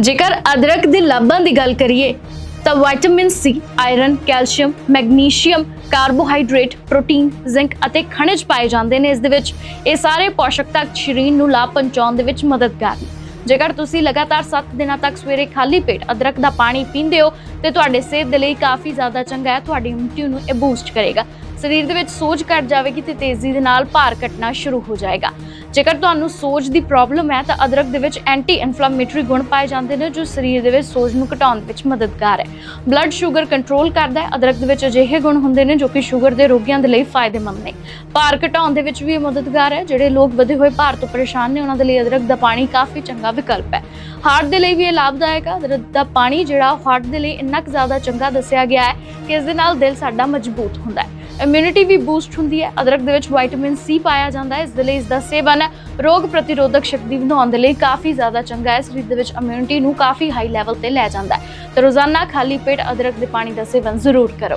ਜੇਕਰ ਅਦਰਕ ਦੇ ਲਾਭਾਂ ਦੀ ਗੱਲ ਕਰੀਏ, ਤਾਂ vitamin C iron calcium magnesium carbohydrate protein zinc ਅਤੇ ਖਣਿਜ ਪਾਏ ਜਾਂਦੇ ਨੇ ਇਸ ਦੇ ਵਿੱਚ। ਇਹ ਸਾਰੇ ਪੋਸ਼ਕ ਤੱਤ ਸਰੀਰ ਨੂੰ ਲਾਭ ਪਹੁੰਚਾਉਣ ਦੇ ਵਿੱਚ ਮਦਦਗਾਰ ਨੇ। ਜੇਕਰ ਤੁਸੀਂ ਲਗਾਤਾਰ 7 ਦਿਨਾਂ ਤੱਕ ਸਵੇਰੇ ਖਾਲੀ ਪੇਟ ਅਦਰਕ ਦਾ ਪਾਣੀ ਪੀਂਦੇ ਹੋ, ਤੇ ਤੁਹਾਡੇ ਸਿਹਤ ਦੇ ਲਈ ਕਾਫੀ ਜ਼ਿਆਦਾ ਚੰਗਾ ਹੈ, ਤੁਹਾਡੀ ਇਮਿਊਨਿਟੀ ਨੂੰ ਇਹ ਬੂਸਟ ਕਰੇਗਾ। ਸਰੀਰ ਦੇ ਵਿੱਚ ਸੋਜ ਘਟ ਜਾਵੇਗੀ ਤੇ ਤੇਜ਼ੀ ਦੇ ਨਾਲ ਭਾਰ ਘਟਣਾ ਸ਼ੁਰੂ ਹੋ ਜਾਏਗਾ। ਜੇਕਰ ਤੁਹਾਨੂੰ ਸੋਜ ਦੀ ਪ੍ਰੋਬਲਮ ਹੈ ਤਾਂ ਅਦਰਕ ਦੇ ਵਿੱਚ ਐਂਟੀ ਇਨਫਲੇਮੇਟਰੀ ਗੁਣ ਪਾਏ ਜਾਂਦੇ ਨੇ ਜੋ ਸਰੀਰ ਦੇ ਵਿੱਚ ਸੋਜ ਨੂੰ ਘਟਾਉਣ ਦੇ ਵਿੱਚ ਮਦਦਗਾਰ ਹੈ। ਬਲੱਡ ਸ਼ੂਗਰ ਕੰਟਰੋਲ ਕਰਦਾ ਹੈ। ਅਦਰਕ ਦੇ ਵਿੱਚ ਅਜਿਹੇ ਗੁਣ ਹੁੰਦੇ ਨੇ ਜੋ ਕਿ ਸ਼ੂਗਰ ਦੇ ਰੋਗੀਆਂ ਦੇ ਲਈ ਫਾਇਦੇਮੰਦ ਨੇ। ਭਾਰ ਘਟਾਉਣ ਦੇ ਵਿੱਚ ਵੀ ਇਹ ਮਦਦਗਾਰ ਹੈ। ਜਿਹੜੇ ਲੋਕ ਵਧੇ ਹੋਏ ਭਾਰ ਤੋਂ ਪਰੇਸ਼ਾਨ ਨੇ, ਉਹਨਾਂ ਦੇ ਲਈ ਅਦਰਕ ਦਾ ਪਾਣੀ ਕਾਫੀ ਚੰਗਾ ਵਿਕਲਪ ਹੈ। ਹਾਰਟ ਦੇ ਲਈ ਵੀ ਇਹ ਲਾਭਦਾਇਕ ਆ। ਅਦਰਕ ਦਾ ਪਾਣੀ ਜਿਹੜਾ ਹਾਰਟ ਦੇ ਲਈ ਇੰਨਾ ਕੁ ਜ਼ਿਆਦਾ ਚੰਗਾ ਦੱਸਿਆ ਗਿਆ ਹੈ ਕਿ ਇਸ ਦੇ ਨਾਲ ਦਿਲ ਸਾਡਾ ਮਜ਼ਬੂਤ ਹੁੰਦਾ ਹੈ। ਇਮਿਊਨਿਟੀ ਵੀ ਬੂਸਟ ਹੁੰਦੀ ਹੈ। ਅਦਰਕ ਦੇ ਵਿੱਚ ਵਿਟਾਮਿਨ ਸੀ ਪਾਇਆ ਜਾਂਦਾ ਹੈ। ਇਸ ਦੇ ਲਈ ਇਸ ਦਾ ਸੇਵਨ ਰੋਗ ਪ੍ਰਤੀਰੋਧਕ ਸ਼ਕਤੀ ਵਧਾਉਣ ਦੇ ਲਈ ਕਾਫੀ ਜ਼ਿਆਦਾ ਚੰਗਾ ਹੈ। ਸਰੀਰ ਦੇ ਵਿੱਚ ਇਮਿਊਨਿਟੀ ਨੂੰ ਕਾਫੀ ਹਾਈ ਲੈਵਲ ਤੇ ਲੈ ਜਾਂਦਾ ਹੈ। ਤੇ ਰੋਜ਼ਾਨਾ ਖਾਲੀ ਪੇਟ ਅਦਰਕ ਦੇ ਪਾਣੀ ਦਾ ਸੇਵਨ ਜ਼ਰੂਰ ਕਰੋ।